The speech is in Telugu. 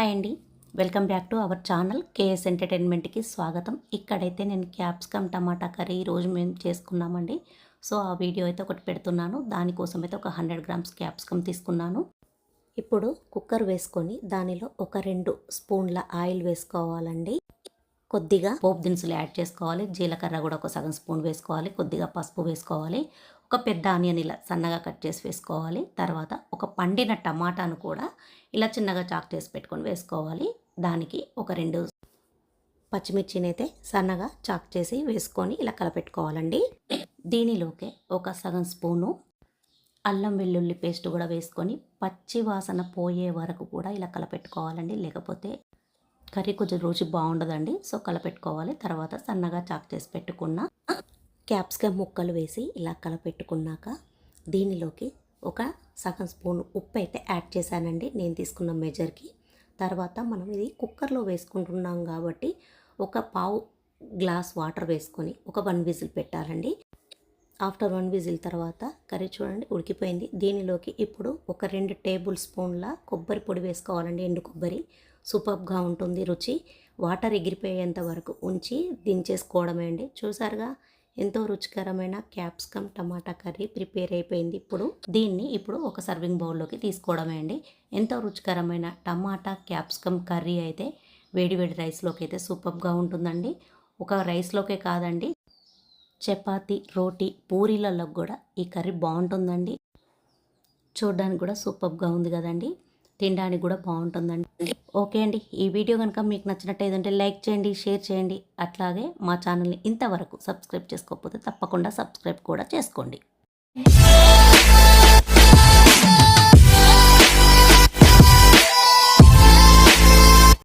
హాయ్ అండి. Welcome back to our channel K S ఎంటర్టైన్మెంట్కి స్వాగతం. ఇక్కడైతే నేను క్యాప్సికమ్ టమాటా కర్రీ ఈరోజు మేము చేసుకున్నామండి. సో ఆ వీడియో అయితే ఒకటి పెడుతున్నాను. దానికోసం అయితే ఒక హండ్రెడ్ గ్రామ్స్ క్యాప్సికమ్ తీసుకున్నాను. ఇప్పుడు కుక్కర్ వేసుకొని దానిలో ఒక రెండు స్పూన్ల ఆయిల్ వేసుకోవాలండి. కొద్దిగా పోపు దినుసులు యాడ్ చేసుకోవాలి. జీలకర్ర కూడా ఒక సగం స్పూన్ వేసుకోవాలి. కొద్దిగా పసుపు వేసుకోవాలి. ఒక పెద్ద ఆనియన్ ఇలా సన్నగా కట్ చేసి వేసుకోవాలి. తర్వాత ఒక పండిన టమాటాను కూడా ఇలా చిన్నగా చాక్ చేసి పెట్టుకొని వేసుకోవాలి. దానికి ఒక రెండు పచ్చిమిర్చిని అయితే సన్నగా చాక్ చేసి వేసుకొని ఇలా కలపెట్టుకోవాలండి. దీనిలోకే ఒక సగం స్పూను అల్లం వెల్లుల్లి పేస్ట్ కూడా వేసుకొని పచ్చి వాసన పోయే వరకు కూడా ఇలా కలపెట్టుకోవాలండి. లేకపోతే కర్రీ కొంచెం రుచి బాగుండదండి. సో కలపెట్టుకోవాలి. తర్వాత సన్నగా చాక్ చేసి పెట్టుకున్న క్యాప్సికమ్ ముక్కలు వేసి ఇలా కలపెట్టుకున్నాక దీనిలోకి ఒక సగం స్పూన్ ఉప్పు అయితే యాడ్ చేశానండి. నేను తీసుకున్న మెజర్కి. తర్వాత మనం ఇది కుక్కర్లో వేసుకుంటున్నాం కాబట్టి ఒక పావు గ్లాస్ వాటర్ వేసుకొని ఒక వన్ విజిల్ పెట్టాలండి. ఆఫ్టర్ వన్ విజిల్ తర్వాత కర్రీ చూడండి ఉడికిపోయింది. దీనిలోకి ఇప్పుడు ఒక రెండు టేబుల్ స్పూన్ల కొబ్బరి పొడి వేసుకోవాలండి. ఎండు కొబ్బరి. సూపర్గా ఉంటుంది రుచి. వాటర్ ఎగిరిపోయేంత వరకు ఉంచి దించేసుకోవడమే అండి. చూసారుగా ఎంతో రుచికరమైన క్యాప్సికమ్ టమాటా కర్రీ ప్రిపేర్ అయిపోయింది ఇప్పుడు. దీన్ని ఇప్పుడు ఒక సర్వింగ్ బౌల్లోకి తీసుకోవడమే అండి. ఎంతో రుచికరమైన టమాటా క్యాప్సికమ్ కర్రీ అయితే వేడివేడి రైస్లోకి అయితే సూపర్గా ఉంటుందండి. ఒక రైస్లోకే కాదండి చపాతి రోటీ పూరీలలో కూడా ఈ కర్రీ బాగుంటుందండి. చూడడానికి కూడా సూపర్గా ఉంది కదండి. తినడానికి కూడా బాగుంటుందండి. ఓకే అండి. ఈ వీడియో కనుక మీకు నచ్చినట్టు ఏదంటే లైక్ చేయండి షేర్ చేయండి. అట్లాగే మా ఛానల్ని ఇంతవరకు సబ్స్క్రైబ్ చేసుకోకపోతే తప్పకుండా సబ్స్క్రైబ్ కూడా చేసుకోండి.